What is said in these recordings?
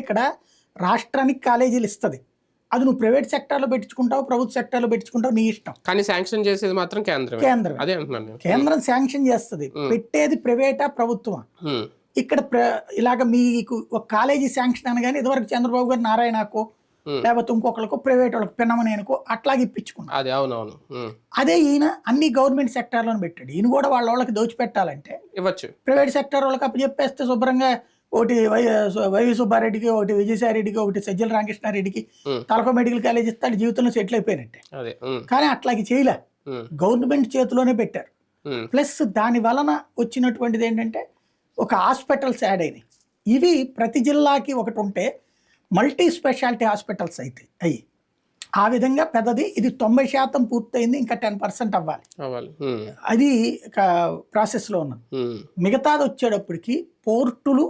ఇక్కడ రాష్ట్రానికి కాలేజీలు ఇస్తుంది. అది నువ్వు ప్రైవేట్ సెక్టార్లో పెట్టించుకుంటావు ప్రభుత్వ సెక్టార్లో పెట్టించుకుంటావు నీ ఇష్టం. కానీ శాంక్షన్ చేసేది మాత్రం కేంద్రమే. కేంద్రం అదే అంటున్నాను కేంద్రం శాంక్షన్ చేస్తుంది. పెట్టేది ప్రైవేటా ప్రభుత్వమా? ఉమ్, ఇక్కడ ఇలాగ మీకు ఒక కాలేజీ శాంక్షన్ అనగానే ఇదివరకు చంద్రబాబు గారు నారాయణకు. లేకపోతే ఇంకొకరికి ప్రైవేట్ వాళ్ళకి పిన్నమనేనుకో అట్లాగే ఇప్పించుకున్నాం అదే అవునవును. అదే ఈయన అన్ని గవర్నమెంట్ సెక్టార్లను పెట్టాడు. ఈయన కూడా వాళ్ళ వాళ్ళకి దోచిపెట్టాలంటే ఇవ్వచ్చు. ప్రైవేట్ సెక్టర్ వాళ్ళకి అప్పచెప్పేస్తే శుభ్రంగా ఒకటి వై వైవి సుబ్బారెడ్డికి ఒకటి విజయసాయిరెడ్డికి ఒకటి సజ్జల రామకృష్ణారెడ్డికి. తలకో మెడికల్ కాలేజ్ ఇస్తాడు జీవితంలో సెటిల్ అయిపోయినట్టే. కానీ అట్లాగే చేయలే. గవర్నమెంట్ చేతిలోనే పెట్టారు. ప్లస్ దాని వలన వచ్చినటువంటిది ఏంటంటే ఒక హాస్పిటల్స్ యాడ్ అయినాయి. ఇవి ప్రతి జిల్లాకి ఒకటి ఉంటే మల్టీ స్పెషాలిటీ హాస్పిటల్స్ అయితే అయ్యి. ఆ విధంగా పెద్దది ఇది తొంభై శాతం పూర్తయింది ఇంకా టెన్ పర్సెంట్ అవ్వాలి. అది ప్రాసెస్లో ఉన్నది. మిగతాది వచ్చేటప్పటికి పోర్టులు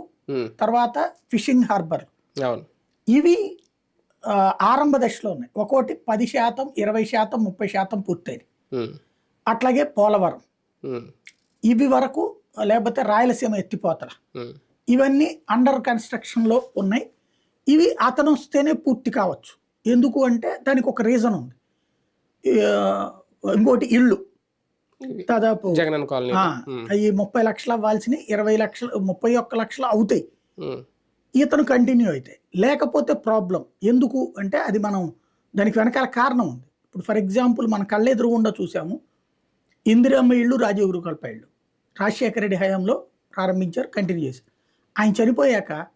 తర్వాత ఫిషింగ్ హార్బర్. ఇవి ఆరంభ దశలో ఉన్నాయి. ఒక్కోటి పది శాతం ఇరవై శాతం ముప్పై శాతం పూర్తయింది అట్లాగే పోలవరం. ఇవి వరకు లేకపోతే రాయలసీమ ఎత్తిపోతల. ఇవన్నీ అండర్ కన్స్ట్రక్షన్లో ఉన్నాయి. ఇవి అతను వస్తేనే పూర్తి కావచ్చు. ఎందుకు అంటే దానికి ఒక రీజన్ ఉంది. ఇంకోటి ఇళ్ళు దాదాపు జగనన్న కాలనీ అవి ముప్పై లక్షలు అవ్వాల్సిన ఇరవై లక్షలు ముప్పై ఒక్క లక్షలు అవుతాయి. ఇతను కంటిన్యూ అవుతాయి లేకపోతే ప్రాబ్లం ఎందుకు అంటే అది మనం దానికి వెనకాల కారణం ఉంది. ఇప్పుడు ఫర్ ఎగ్జాంపుల్ మన కళ్ళెదురుగుండా చూసాము. ఇందిరమ్మ ఇళ్ళు రాజీవ్ గృహకల్ప ఇళ్ళు. రాజశేఖర రెడ్డి హయాంలో ప్రారంభించారు కంటిన్యూ చేశారు. ఆయన చనిపోయాక